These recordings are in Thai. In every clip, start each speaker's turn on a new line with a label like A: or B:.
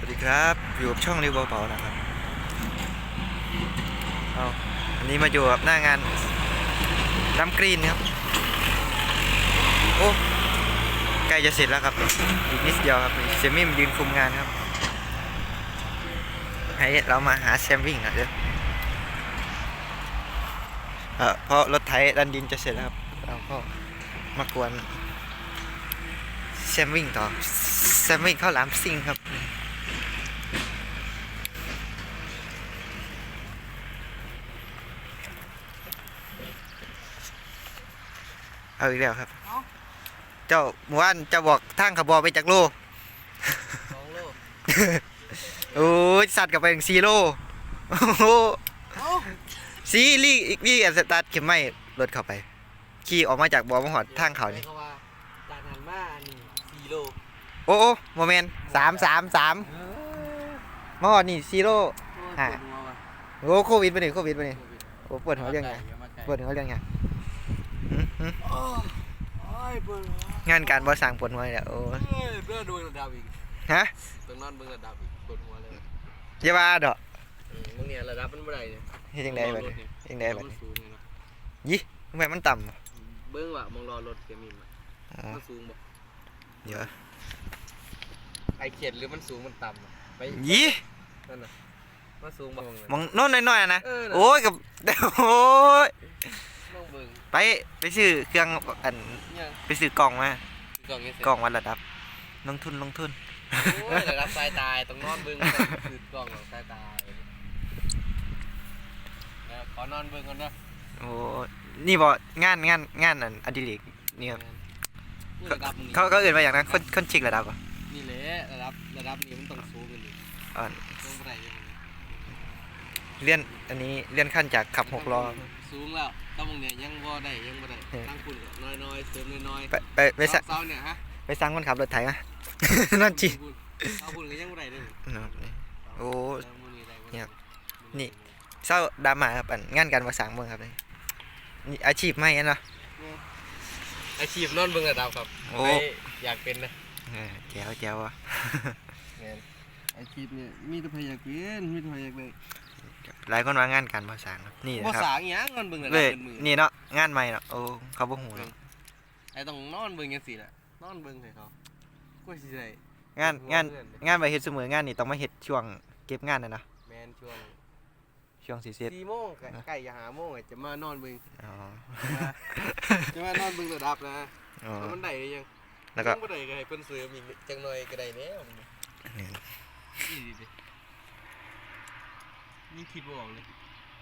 A: วัสดีครับ อยู่กับช่องริวเบาๆนะครับ เอาอันนี้มาอยู่กับหน้างานดำกรีนครับ โอ้ใกล้จะเสร็จแล้วครับ อีกนิดเดียวครับเซมิมยืนคุมงานครับ ให้เรามาหาแซมวิ่งหน่อยเด้อเออเพราะรถไถดันดินจะเสร็จแล้วครับ เราก็มากวนแซมวิ่งต่อแซมวิ่งเข้าหลามซิ่งครับ เอาอีกแล้วครับ
B: เอ้า
A: เจ้าหมู่บ้านเจะบอกทางขบอไปจากโล
B: สองโล
A: โอ้ยสัตว์กลับไปถึงซีโร่โอ้โห
B: เอ้า
A: ซีรีส์รีส์สตาร์ทเข็มไม่รถเข้าไป ขี่ออกมาจากบ่อมาหอดทางเขานี่
B: เขาว่าจากนั้นมานี่สี่โล
A: โอ้โอ้โมเมนต์สามสามสามมาหอดนี่ซีโร่
B: อ่า
A: โอ้โควิดไปหนึ่งโควิดไปหนึ่งโอ้ปวดหัวเรื่องไงปวดหัวเรื่องไงหึหึ
B: โอ้ยปวดหัว
A: งานการบ่สั่งปวดหัวเนี่ยโอ้
B: เฮ้ยเบื่อดูระดับอีก
A: ฮะ
B: ต้องนอนเบิ่งระดับอีกปวดหัวเลย
A: อย่าว่าดอก
B: อืมมึงเนี่ยระดับมันบ่ได้เนี่ย
A: เฮ็ดจังไดบัดนี้เฮ็ดจังไดบัด
B: มัน
A: นี้
B: สูงเลยเนาะ
A: ยี่ทำไมมันต่ำอะ
B: เบิ่งว่ามองรอรถเกมีม
A: อ๋อ
B: มันสูงบ่
A: เดี๋ยว
B: ไอเขียดหรือมันสูงมันต่ำอะไป
A: ยี่
B: นั่นน่ะมันสูงบ่
A: มองโน้นน้อยๆอะนะ
B: เออน่ะ
A: โอ้ยกับโอ้ย
B: มองเบิ่ง
A: ไปไปซื้อเครื่องอัน
B: เนี่ย
A: ไปซื้อกล่องมา
B: กล่องนี้เสร็จ
A: กล่องวัดระดับ ลงทุนลงทุน
B: โอ้ยระดับสายตายต้องนอนเบิ่งมันคือกล่องของสายตายเดี๋ยวขอนอนเบิ่งก่อนเด้อ
A: โอ้นี่บอกงานงานงานอันอดิเรกนี่ครับ
B: นี่ระดับนี้
A: เขาเขาเอื่นมาอย่างนั้นคนคนชิกระดับอะ
B: นี่แหละระดับระดับนี้มันต้องสูงกันดิ
A: อ่า
B: ต้องบ่ได้เลย
A: เลื่อนอันนี้เลื่อนขั้นจากขับหกล้อ
B: สูงแล้วต้องมึงเนี่ยยังบ่ได้ยังบ่ได้
A: เออ
B: ตั้งคุณก็น้อยๆเสริมน้อย
A: ไปไป
B: ๆ
A: ไปสั่ง
B: เสาเนี่ยฮะ
A: ไปสั่งคนขับรถไถอะนั่นจี
B: เอาคุณก็ยังบ่ได้เลย
A: โอ้
B: เอามื้อนี้ได้บ่
A: เนี่ยนี่ เศร้าดราม่าครับอันงานการมาสั่งเมืองครับนี่นี่อาชีพไม่เนาะ
B: อาชีพนอนเบิ่งระดับครับ
A: โอ้
B: ใครอยากเป็นนะ
A: เออแจ๋วแจ๋วอะ
B: แม่นอาชีพเนี่ยมีแต่พยอยากเป็นมีแต่พยอยากเลย
A: หลายคนว่างานการมาสั่งครับนี่
B: บ่
A: นะครับ
B: สางหยังนอนเบิ่งระดั
A: เว้
B: บ
A: ย
B: เป็นมือ
A: นี่เนาะงานใหม่เนาะโอ้เขาบ่หูเนาะ
B: ไอ้ต้องนอนเบิ่งจังซี่แหละนอนเบิ่งให้เขากูสิได้
A: งานงาน
B: เพื่อนเด้
A: งานไปเฮ็ดเสมองานนี่ต้องมาเฮ็ดช่วงเก็บงานนะเนาะ
B: แม่นช่วง
A: ช่วงสิเสร็จ
B: 4โมงใกล้ใกล้จะ5โมงอะจะมานอนเบิ่ง
A: อ๋อ
B: จะมานอนเบิ่งระดับนะ
A: อ๋อ
B: แล้วมันได้หรือยัง
A: แล้วก็
B: ยังบ่ได้ก็ให้เพิ่นเสริมอีกจังหน่อยก็ได้แล้ว
A: นี่
B: นี่ดิ นี่คิดบ่ออกเลย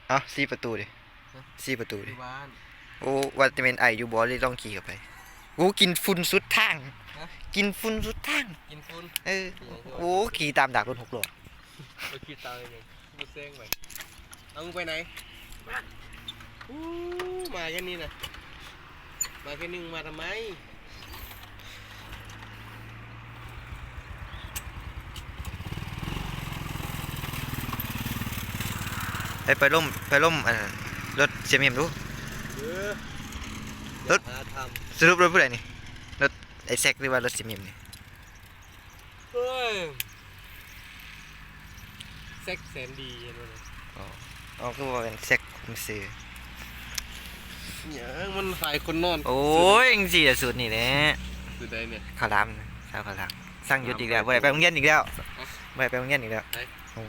A: เอ้าสี่ประตูดิ
B: ฮะ
A: สี่ประตูดิ
B: ที่บ้าน
A: โอ้ว่าจะเป็นไออยู่บ่เลยต้องขี่เข้าไปโอ้กินฝุ่นสุดทาง
B: ฮะ
A: กินฝุ่นสุดทาง
B: กินฟุ้น
A: เออโอ้ขี่ตามดักรถหกล้อ
B: ไปคิดตามเลยยังกูเซ็งไปเอามึงไปไหนอู้มาแค่นี้นะมาแค่นึงมาทำไม
A: ไปไปล่มไปล่มอันนั้นรถเสียเมียมดู
B: เออ
A: รถ
B: หาท
A: สรุปรถผู้ใดนี่รถไอแซกหรือว่ารถเสียเมียมนี่ำ
B: เฮ้ยเซ็กแสนดีเห็นไหมเนี่ย
A: อ๋อคือว่าเป็นแซกคุมซื้อ
B: เนี่ยมันขายคนนอน
A: โอ้ยจังซี่อะสุดนี่แหละ
B: สุดใดเนี่ย
A: ข้าวหลามสาวข้าวหลามสั่งหยุดอีกแล้วบ่ได้ไปโรงเรียนอีกแล้วบ่ได้ไปโรงเรียนอีกแล้ว
B: ไหน
A: โอ้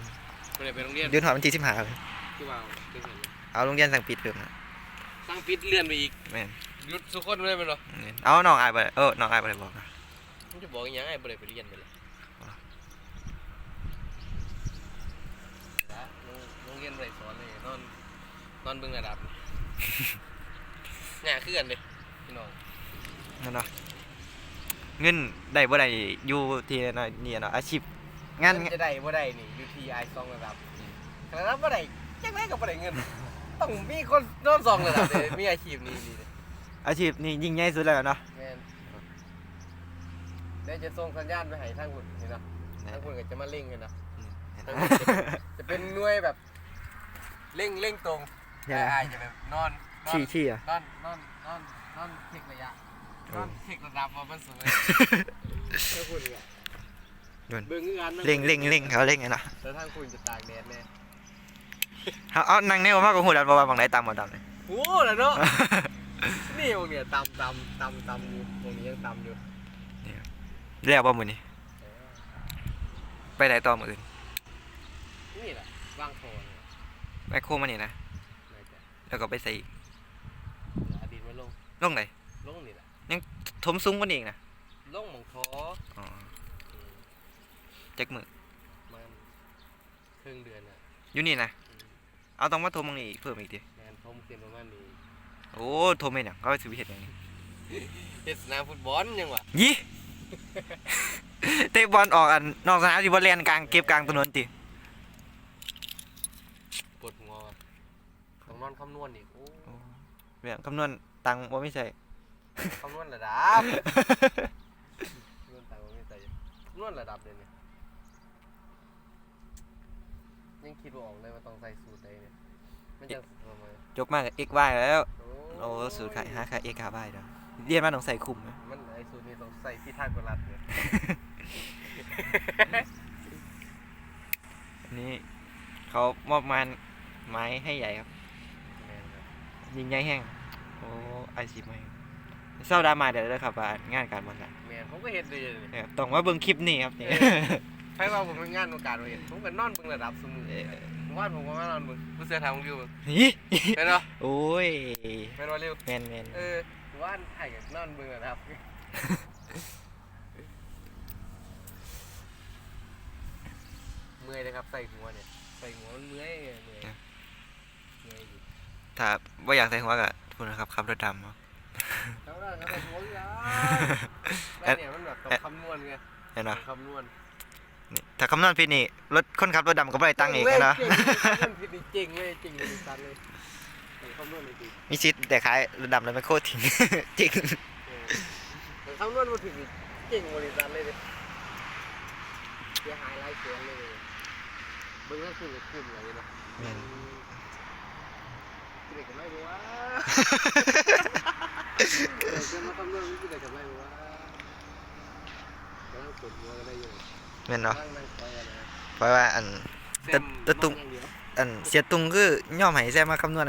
B: ไม่ได้ไปโรงเรียน
A: หยุดหอดวันที่15เลย
B: คือว่าเรื่องอะไร
A: เอาโรงเรียนสั่งปิดเพิ่มนะ
B: ตั้งปิดเลื่อนไปอีก
A: แม่น
B: หยุดสุกคนไม่ได้ไหมหรอ
A: เอาน้องอายบ่ได้เออน้องอายบ่ได้บอกนะ
B: มันจะบอกอยังไงบ่ได้ไปเรียนไปเลยละโรงเรียนบ่ได้สอนเลยนอนนอนเบิ่งระดับ เนี่ยคือกันเด้พี่น้อง
A: นั่นเนาะเงินได้บ่ได้อยู่ที่นั่นนี่เนาะอาชีพงาน
B: มันจะได้บ่ได้นี่อยู่ที่ไอซองระดับระดับบ่ได้ จังไดก็บ่ได้เงิน ต้องมีคนนอนสองระดับเลยมีอาชีพนี้นี่เลย
A: อาชีพนี่ยิ่งใหญ่สุดแล้วเนาะ
B: แม่นเดี๋ยวจะส่งสัญญาณไปให้ทางคุณนี่เนาะทางคุณก็จะมาเล่งกันเนาะทางคุณจะเป็นจะเป็นหน่วยแบบเร่งเร่งตรง
A: เนี่
B: แต่
A: ย
B: อายจะแบบนอนนอน
A: ชี้ชี้อะ
B: นอนนอนนอนนอนเช็คระยะนอนเช็คระดับว่ามันสูงไหมถ้าคุณอะ
A: โดน
B: เบิ่งงานนั่
A: เร่งเร่งเร่งเขาเร่งไงนะ
B: แต่ทางคุณจะตากแดดแน่
A: เอาเอานั่งเนี่ยมากกว่าหูดันเพราะว่าบางไหนตามมาดำเลย
B: โอ้แล้วเนาะ นี่วงเนี่ยตำตำตำตำอยู่วงนี้ยังตำอยู่
A: เรียกว่ามือนี้ ไปไหนต่อมืออื่น
B: นี่แหละว่างโทน
A: แมคโครมานี่นะ
B: น่าจะ
A: แล้วก็ไปใส่อีก
B: อดีตมาลง
A: ลงไหน
B: ลงนี่แหละ
A: ทมซุ้งกันอีกนะ
B: ลงหมองท้อ
A: อ๋อ
B: อืม
A: แจ็คมือ
B: มันครึ่งเดือนอะ
A: อยู่นี่นะ
B: อืม
A: เอาต้องมาทมมังนี่เพิ่มอีกดิ
B: แมนผมเปลี่ยนประมาณนี้
A: โอ้ทมเองเนี่ยเขาซื้อเห็ดอย่างนี้
B: เฮ็ดสนามฟุตบอลยังวะ
A: ยี่ เตะบอลออกอันนอกสนามที่บอลเลียนกลางเก็บกลางถนนติ
B: ปวดหัวว่ะต้องนอนคำนวณอีกโอ้
A: เรื่องคำนวณตังค์บ่ไม่ใช่
B: คำนวณระดับ คำนวณต่างประเทศแต่คำนวณระดับเลยเนี่ย ยังคิดว่าออกเลยว่าต้องใส่สูตรใดเนี่ยมันจะทำไม
A: จบมากเอ็กวายแล้ว
B: โอ้
A: โอ้สูตรขายหาขายเอ็กขาบายเด้อเรียนมาต้องใส่คุมนะ
B: มันไอสูตรนี้ต้องใส่พิทักษ์กรัดเนี่ย
A: อันนี้เขามอบมานไม้ให้ใหญ่ครับ
B: แม่นครับ
A: ยิงใหญ่แห้งโอ้ไอซีไม่เศร้าดรามาเดี๋ยวเลยครับว่างานการบอลนะ
B: แม่นผมก็เห็นดีเลย
A: เออต้องมาเบิ่งคลิปนี้ครับนี่
B: ใครว่าผมเป็นงานโอกาสมาเห็นผมก็นอนเบิ่งระดับสมุนผมว่าผมก็มานอนเบิ่งผู้เสือทางผมอยู่เบิ่ง
A: นี่
B: แม่นเนาะ
A: โอ้ย
B: แม่นว่าเร็ว
A: แมนแมน
B: เออผมว่าถ่ายกับนอนเบิ่งระดับเมื่อยเลยครับใส่หัวเนี่ยใส่หัวมันเมื่อยไงเมื่อยเมื่อยอยู่
A: ถ้าว่าอยากใส่หัวกับทุนนะครับขับรถดำครับ
B: แล้วได้ครับใส่หัวอยู่แล้วแล้วเนี่ยมันแบบต้องคำนวณไง
A: เห็นปะ
B: คำนวณ
A: นี่ถ้าคำนวณผิดนี่รถคนขับรถดำก็ไม่ได้ตังค์อีกนะ
B: เก่งเลยเก่งเลยตันเลยแต่คำนวณเลยจริง
A: มีสิทธิ์แต่ขายรถดำแล้วไม่โคตรทิ้งจริง
B: แต่คำนวณมาถึงเก่งบริษัทเลยเลยเสียหายหลายแสนเลยเบิ่งแล้วขึ้นก็ขึ้นเลยนะ
A: แม่น
B: กินได้กันไหมบ่วะเดี๋ยวจะมาคำนวณกินได้กันไหมบ่วะกำลังปวดหัวกันได้อยู่
A: แม่นเนาะเพราะว่าอันแต่แต่ตุ้ง
B: เส้นมันอย่างเดียว
A: อันเสียตุงคือย่อมให้แซ่มาคำนวณ